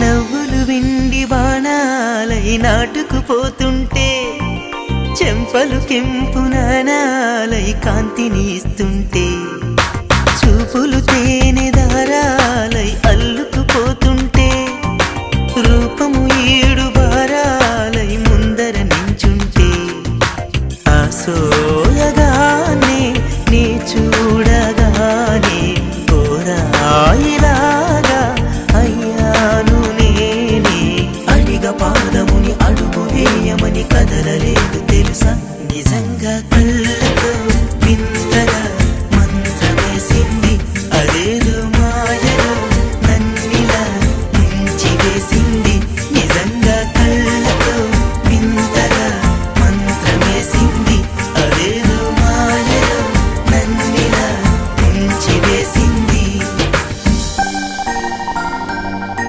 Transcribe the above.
నవ్వులు విండి బాణాలై నాటుకుపోతుంటే చెంపలు కెంపు నాణాలై కాంతిని ఇస్తుంటే చూపులు తేనె దారాలై అల్లుకుపోతుంటే రూపము ఏడు భారాలై ముందర నించుంటే ఆసో మారలేదు తెలుసా? నిజంగా కళ్ళతో వింతగా మంత్రమేసింది అదేదో మాయలో నన్నిలా ముంచి వేసింది